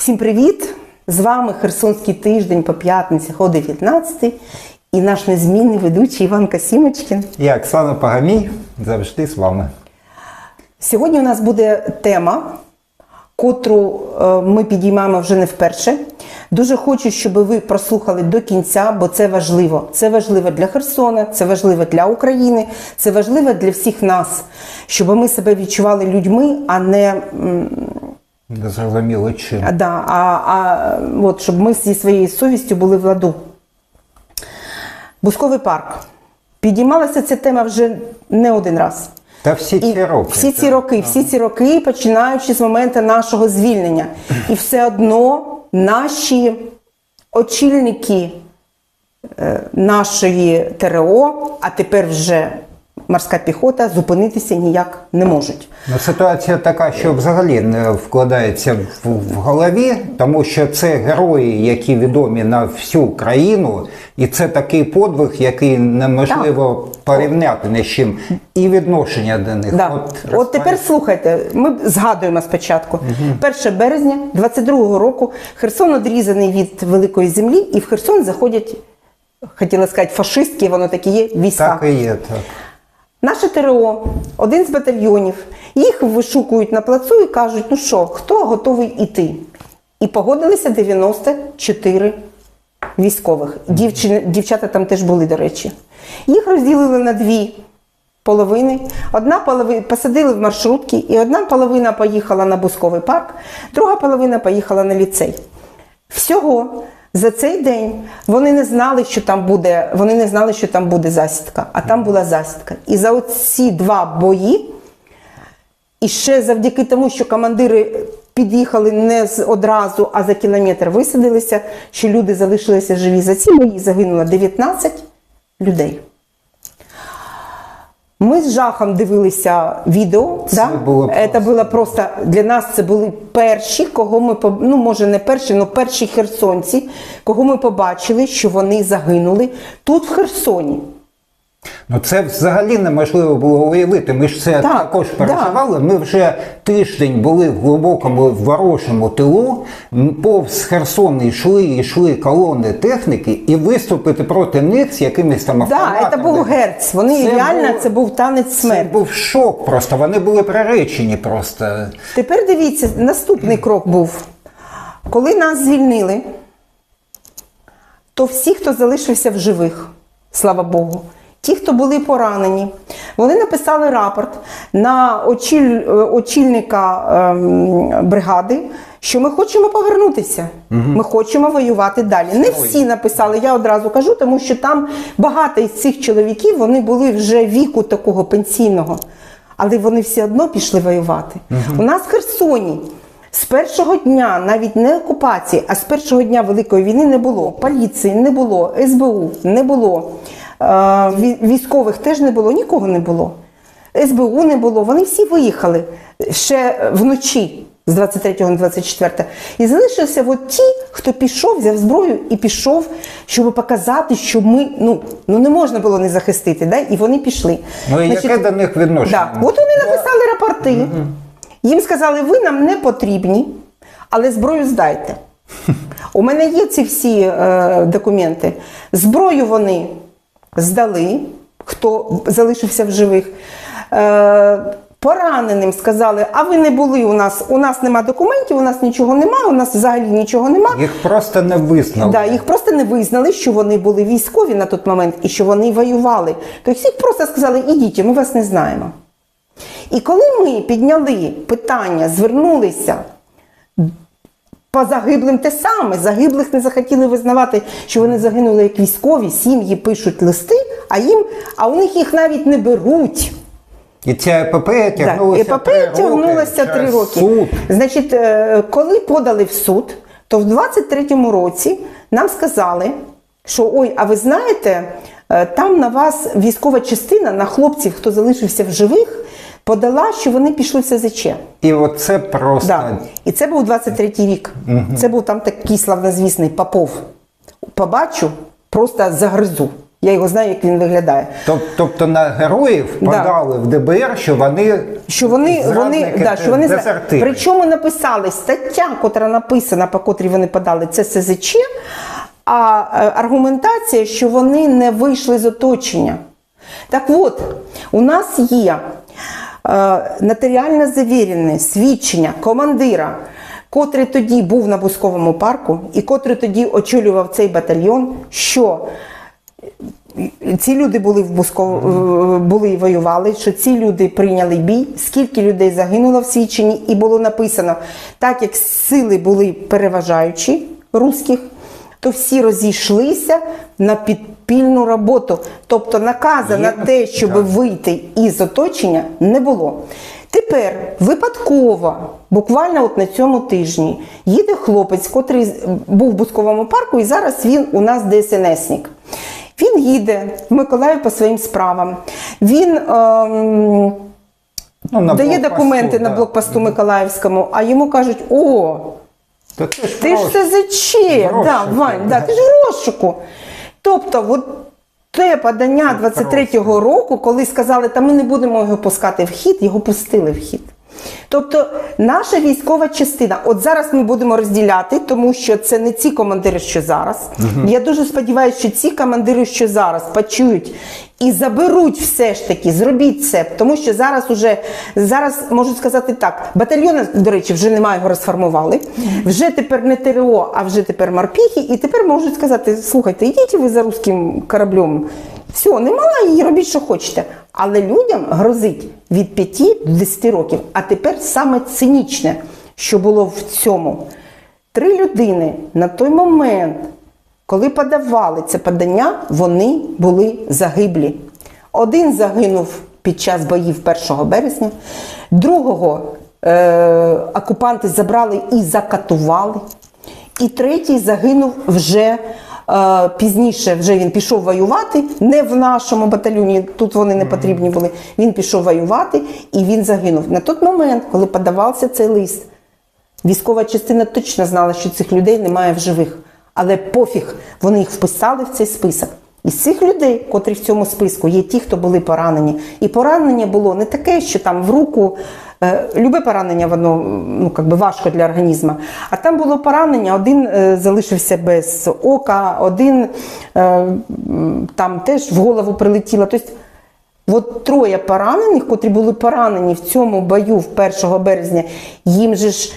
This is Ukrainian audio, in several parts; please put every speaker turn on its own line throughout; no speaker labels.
Всім привіт! З вами Херсонський тиждень по п'ятницях о 19 і наш незмінний ведучий Іван Касімочкін.
Я Оксана Пагамій, завжди з вами.
Сьогодні у нас буде тема, котру е, ми підіймаємо вже не вперше. Дуже хочу, щоб ви прослухали до кінця, бо це важливо. Це важливо для Херсона, це важливо для України, це важливо для всіх нас, щоб ми себе відчували людьми, а не м,
Не зрозуміло чим.
Да, а, а от, щоб ми зі своєю совістю були в ладу. Бусковий парк. Підіймалася ця тема вже не один раз.
Та всі
І
ці роки.
всі ці роки, всі ці роки, починаючи з моменту нашого звільнення. І все одно наші очільники е, нашої ТРО, а тепер вже морська піхота, зупинитися ніяк не можуть.
Ну, ситуація така, що взагалі не вкладається в, в голові, тому що це герої, які відомі на всю країну, і це такий подвиг, який неможливо порівняти ні з чим. І відношення до них.
Да. От,
От,
тепер слухайте, ми згадуємо спочатку. 1 березня 22-го року Херсон одрізаний від великої землі, і в Херсон заходять, хотіла сказати, фашистські, воно такі є, війська.
так і є. Так.
Наше ТРО, один з батальйонів, їх вишукують на плацу і кажуть, ну що, хто готовий іти? І погодилися 94 військових. Дівчини, дівчата там теж були, до речі. Їх розділили на дві половини. Одна половина посадили в маршрутки, і одна половина поїхала на Бусковий парк, друга половина поїхала на ліцей. Всього за цей день вони не знали, що там буде, вони не знали, що там буде засідка, а там була засідка. І за оці два бої, і ще завдяки тому, що командири під'їхали не одразу, а за кілометр висадилися, що люди залишилися живі. За ці бої загинуло 19 людей. Ми з жахом дивилися відео.
Це
да?
було
Це
просто.
було просто для нас це були перші, кого ми ну може не перші, але перші херсонці, кого ми побачили, що вони загинули тут, в Херсоні.
Ну це взагалі неможливо було уявити. Ми ж це
Так,
також
да.
переживали. Ми вже тиждень були в глибокому ворожому тилу. Повз Херсон йшли, йшли колони техніки, і виступити проти них з якимись там
Так,
автоматами.
це був герц. Вони
Це
реально
був-
це був танець смерті.
Це був шок просто. Вони були приречені просто.
Тепер дивіться, наступний крок був. Коли нас звільнили, то всі, хто залишився в живих, слава Богу, ті, хто були поранені, вони написали рапорт на очіль, е, очільника ем, бригади, що ми хочемо повернутися. Ми хочемо воювати далі. Не всі написали, я одразу кажу, тому що там багато із цих чоловіків вони були вже віку такого пенсійного, але вони все одно пішли воювати. У нас в Херсоні. З першого дня, навіть не окупації, а з першого дня Великої війни не було. Поліції не було, СБУ не було, е, військових теж не було, нікого не було. СБУ не було. Вони всі виїхали ще вночі з 23 на 24. І залишилися от ті, хто пішов, взяв зброю і пішов, щоб показати, що ми ну, ну не можна було не захистити. Да? І вони пішли.
Ну і
Значить,
яке до них відношення?
Да. От вони написали рапорти. Їм сказали, ви нам не потрібні, але зброю здайте. У мене є ці всі е, документи. Зброю вони здали, хто залишився в живих. Е, пораненим сказали, а ви не були у нас, у нас нема документів, у нас нічого нема, у нас взагалі нічого нема.
Їх просто не визнали.
Да, їх просто не визнали, що вони були військові на той момент і що вони воювали. Тобто їх просто сказали, ідіть, ми вас не знаємо. І коли ми підняли питання, звернулися по загиблим те саме, загиблих не захотіли визнавати, що вони загинули як військові, сім'ї пишуть листи, а їм, а у них їх навіть не беруть.
І ця епопея тягнулася
епопея
три
тягнулася
роки,
три роки.
Суд.
Значить, е, коли подали в суд, то в 23-му році нам сказали, що ой, а ви знаєте, е, там на вас військова частина на хлопців, хто залишився в живих, подала, що вони пішли в СЗЧ.
І оце просто
Да. І це був 23-й рік. Це був там такий славнозвісний Попов. Побачу, просто загризу. Я його знаю, як він виглядає.
Тобто на героїв
Да.
подали в ДБР, що вони
Що вони, вони, да, що вони
дезертири.
причому написали стаття, котра написана, по котрій вони подали, це СЗЧ, а е, аргументація, що вони не вийшли з оточення. Так от, у нас є е, нотаріально завірене свідчення командира, котрий тоді був на Бусковому парку і котрий тоді очолював цей батальйон, що ці люди були в Буско, е, були і воювали, що ці люди прийняли бій, скільки людей загинуло в свідченні, і було написано, так як сили були переважаючі руських, то всі розійшлися на підпільну роботу. Тобто наказу
Є,
на те, щоб вийти із оточення, не було. Тепер випадково, буквально от на цьому тижні, їде хлопець, котрий був в Бусковому парку, і зараз він у нас ДСНСник. Він їде в Миколаїв по своїм справам. Він ем,
ну, на
дає документи на блокпосту Миколаївському, а йому кажуть: о,
Та ти ж
ж
просто-
да, Вань, да,
да.
ти ж в розшуку. Тобто, от те подання 23-го року, коли сказали, та ми не будемо його пускати в хід, його пустили в хід. Тобто наша військова частина, от зараз ми будемо розділяти, тому що це не ці командири, що зараз. Я дуже сподіваюся, що ці командири, що зараз почують і заберуть все ж таки, зробіть це, тому що зараз уже зараз можу сказати так: батальйони, до речі, вже немає його розформували. Вже тепер не ТРО, а вже тепер морпіхи, і тепер можуть сказати: слухайте, йдіть ви за руським кораблем. Все, немає її, робіть, що хочете. Але людям грозить від 5 до 10 років. А тепер саме цинічне, що було в цьому. Три людини на той момент, коли подавали це подання, вони були загиблі. Один загинув під час боїв 1 березня, другого е, окупанти забрали і закатували. І третій загинув вже пізніше. Вже він пішов воювати, не в нашому батальйоні. Тут вони не потрібні були. Він пішов воювати і він загинув. На той момент, коли подавався цей лист, військова частина точно знала, що цих людей немає в живих. Але пофіг, вони їх вписали в цей список. Із цих людей, котрі в цьому списку, є ті, хто були поранені. І поранення було не таке, що там в руку. Е, Любе поранення, воно ну, как би важко для організму. А там було поранення, один е, залишився без ока, один е, там теж в голову прилетіло. Тобто, От троє поранених, котрі були поранені в цьому бою в 1 березня, їм же ж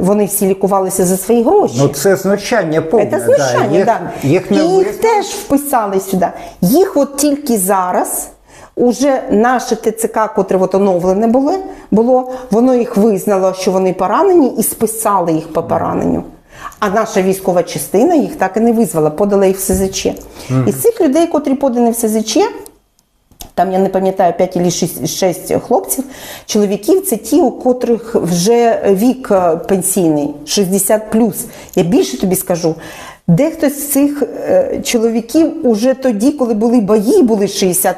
вони всі лікувалися за свої гроші.
Ну це знущання повне.
Це знущання,
да. Їх, їх
І їх теж вписали сюди. Їх от тільки зараз. Уже наше ТЦК, котре от оновлене було, було, воно їх визнало, що вони поранені, і списали їх по пораненню. А наша військова частина їх так і не визвала, подала їх в СЗЧ. Із цих людей, котрі подані в СЗЧ, там я не пам'ятаю 5 чи 6, 6 хлопців, чоловіків це ті, у котрих вже вік пенсійний, 60 Я більше тобі скажу. Дехто з цих е, чоловіків уже тоді, коли були бої, були 60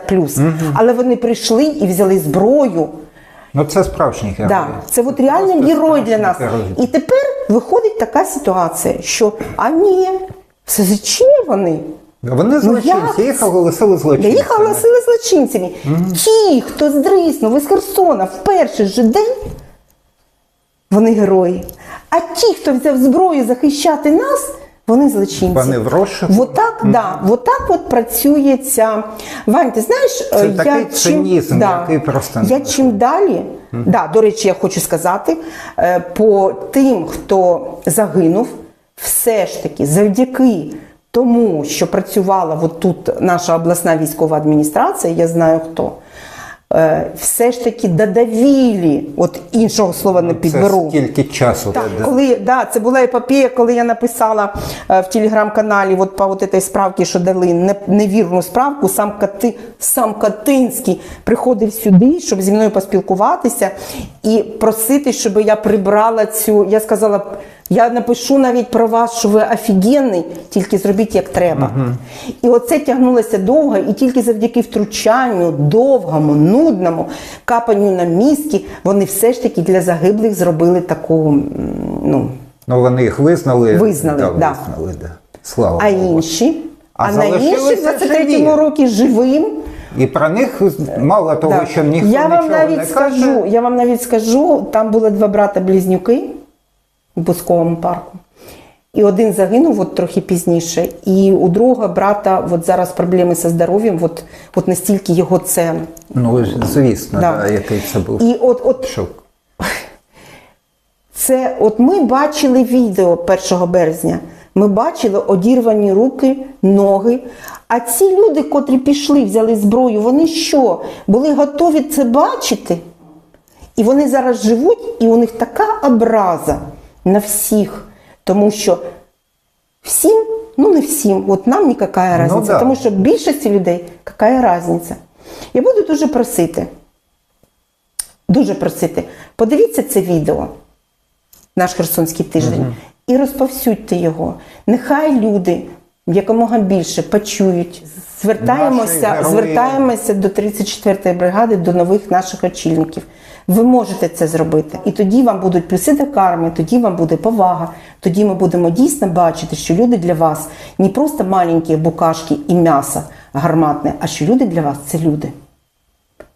але вони прийшли і взяли зброю.
Ну це справжні герої.
Да, це от реально
Просто
герой для нас.
герої.
І тепер виходить така ситуація, що а ні, в СЗЧ вони.
Вони злочинці,
Ну,
їх оголосили злочинцями.
їх оголосили злочинцями. Ті, хто здриснув із Херсона в перший же день, вони герої. А ті, хто взяв зброю захищати нас, вони злочинці.
Вони в розшуку?
Вот так, да, вот так от працює ця. Вань, ти знаєш,
Це
е,
такий
я
цинізм, який просто
я чим далі, да, до речі, я хочу сказати, е, по тим, хто загинув, все ж таки завдяки тому, що працювала от тут наша обласна військова адміністрація, я знаю хто. Е, Все ж таки додавілі, от іншого слова не підберу.
Це стільки часу.
Так,
да.
коли да, це була епопея, коли я написала е, в телеграм-каналі от по от этой справці, що дали невірну справку, сам Кати, сам Катинський приходив сюди, щоб зі мною поспілкуватися і просити, щоб я прибрала цю. Я сказала, я напишу навіть про вас, що ви офігенний, тільки зробіть як треба. І оце тягнулося довго, і тільки завдяки втручанню, довгому, нудному, капанню на мізки, вони все ж таки для загиблих зробили таку. Ну,
Ну вони їх визнали.
Визнали,
да,
да.
визнали, да. Слава
а
Богу.
інші, А, на інших
залишилися
23-му
живі.
роки живим.
І про них мало того,
Да.
що ніхто
я вам
нічого
навіть
не
скажу,
каже.
я вам навіть скажу, там були два брата-близнюки в Бусковому парку. І один загинув от трохи пізніше, і у другого брата от зараз проблеми зі здоров'ям, от, от настільки його це.
Ну, звісно,
Да.
да. який це був
І от, от
шок.
Це от ми бачили відео 1 березня. Ми бачили одірвані руки, ноги. А ці люди, котрі пішли, взяли зброю, вони що? Були готові це бачити? І вони зараз живуть, і у них така образа на всіх. Тому що всім, ну не всім, от нам ніяка різниця,
да.
тому що більшості людей яка різниця. Я буду дуже просити, дуже просити, подивіться це відео наш Херсонський тиждень, і розповсюдьте його. Нехай люди якомога більше почують. Звертаємося, звертаємося до 34-ї бригади, до нових наших очільників. Ви можете це зробити. І тоді вам будуть плюси до карми, тоді вам буде повага. Тоді ми будемо дійсно бачити, що люди для вас не просто маленькі букашки і м'ясо гарматне, а що люди для вас це люди.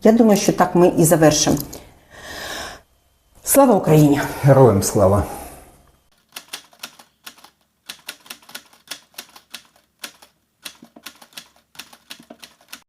Я думаю, що так ми і завершимо. Слава Україні!
Героям слава.